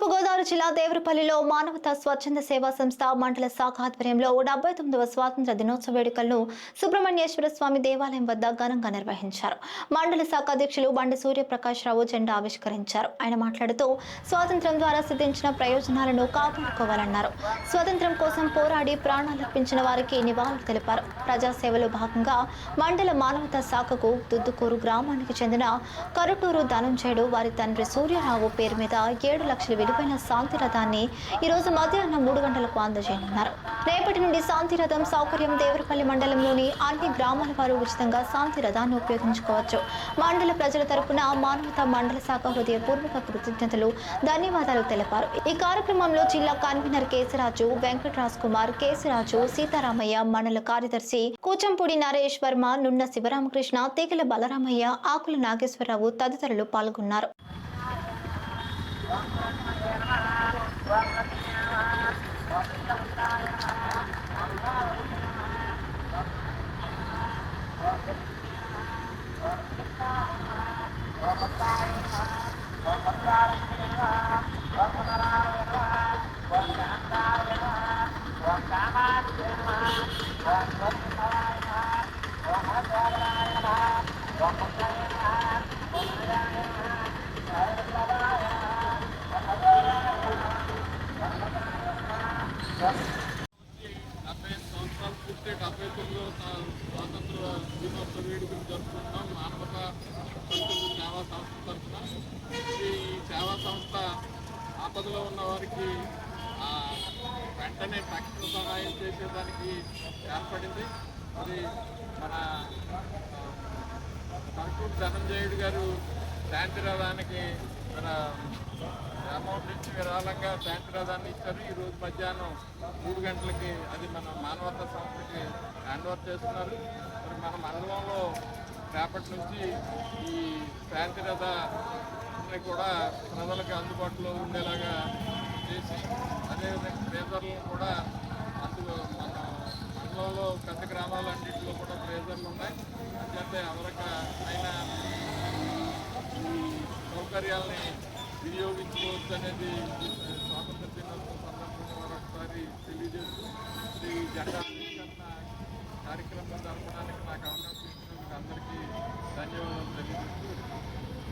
తూర్పుగోదావరి జిల్లా దేవరపల్లిలో మానవతా స్వచ్ఛంద సేవా సంస్థ మండల శాఖ ఆధ్వర్యంలో డెబ్బై తొమ్మిదవ స్వాతంత్ర దినోత్సవ వేడుకలను సుబ్రహ్మణ్యేశ్వర స్వామి దేవాలయం వద్ద ఘనంగా నిర్వహించారు. మండల శాఖ అధ్యక్షులు బండి సూర్యప్రకాష్ రావు జెండా ఆవిష్కరించారు. ఆయన మాట్లాడుతూ స్వాతంత్ర్యం ద్వారా సిద్ధించిన ప్రయోజనాలను కాపాడుకోవాలన్నారు. స్వాతంత్ర్యం కోసం పోరాడి ప్రాణాలర్పించిన వారికి నివాళులు తెలిపారు. ప్రజాసేవలో భాగంగా మండల మానవతా శాఖకు దుద్దుకూరు గ్రామానికి చెందిన కరుటూరు ధనంజయుడు వారి తండ్రి సూర్యరావు పేరు మీద ఏడు లక్షల విడిపోయిన శాంతి రథాన్ని ఈరోజు మధ్యాహ్నం మూడు గంటలకు అందజేయనున్నారు. రేపటి నుండి శాంతి రథం సౌకర్యం దేవరపల్లి మండలంలోని అన్ని గ్రామాల వారు ఉచితంగా శాంతి రథాన్ని ఉపయోగించుకోవచ్చు. మండల ప్రజల తరపున మానవతా మండల శాఖ హృదయపూర్వక కృతజ్ఞతలు ధన్యవాదాలు తెలిపారు. ఈ కార్యక్రమంలో జిల్లా కన్వీనర్ కేశరాజు వెంకటరాజ్ కుమార్ కేశరాజు సీతారామయ్య మండల కార్యదర్శి కూచంపూడి నరేష్ వర్మ నున్న శివరామకృష్ణ తీగల బలరామయ్య ఆకుల నాగేశ్వరరావు తదితరులు పాల్గొన్నారు. డెబ్బై ఐదు సంవత్సరాలు పూర్తి డెబ్బై తొమ్మిదవ స్వాతంత్ర దినోత్సవ వేడుకలు జరుపుకుంటున్నాం. మానవత సేవా సంస్థ తరఫున. ఈ సేవా సంస్థ ఆపదలో ఉన్న వారికి వెంటనే తక్షణ సహాయం చేసేదానికి ఏర్పడింది. అది మన కర్కూరు ధనంజయుడు గారు శాంతి రథానికి మన అమౌంట్ నుంచి విరాళంగా శాంతి రథాన్ని ఇచ్చారు. ఈ రోజు మధ్యాహ్నం మూడు గంటలకి అది మన మానవతా సంస్థకి హ్యాండ్ ఓవర్ చేస్తున్నారు. మరి మన మండలంలో రేపటి నుంచి ఈ శాంతి రథాన్ని కూడా ప్రజలకు అందుబాటులో ఉండేలాగా చేసి అదేవిధంగా ట్రేజర్లను కూడా అందులో మన మండలంలో పెద్ద గ్రామాలన్నింటిలో కూడా ట్రేజర్లు ఉన్నాయి. అంటే ఎవరికి అయినా సౌకర్యాల్ని వినియోగించుకోవచ్చు అనేది స్వాతంత్ర దినోత్సవం సందర్భంగా ఒకసారి తెలియజేస్తూ ఈ జెండా ఆవిష్కరణ కార్యక్రమం జరపడానికి నాకు అవకాశం ఇచ్చినందుకు అందరికీ ధన్యవాదాలు తెలియజేస్తూ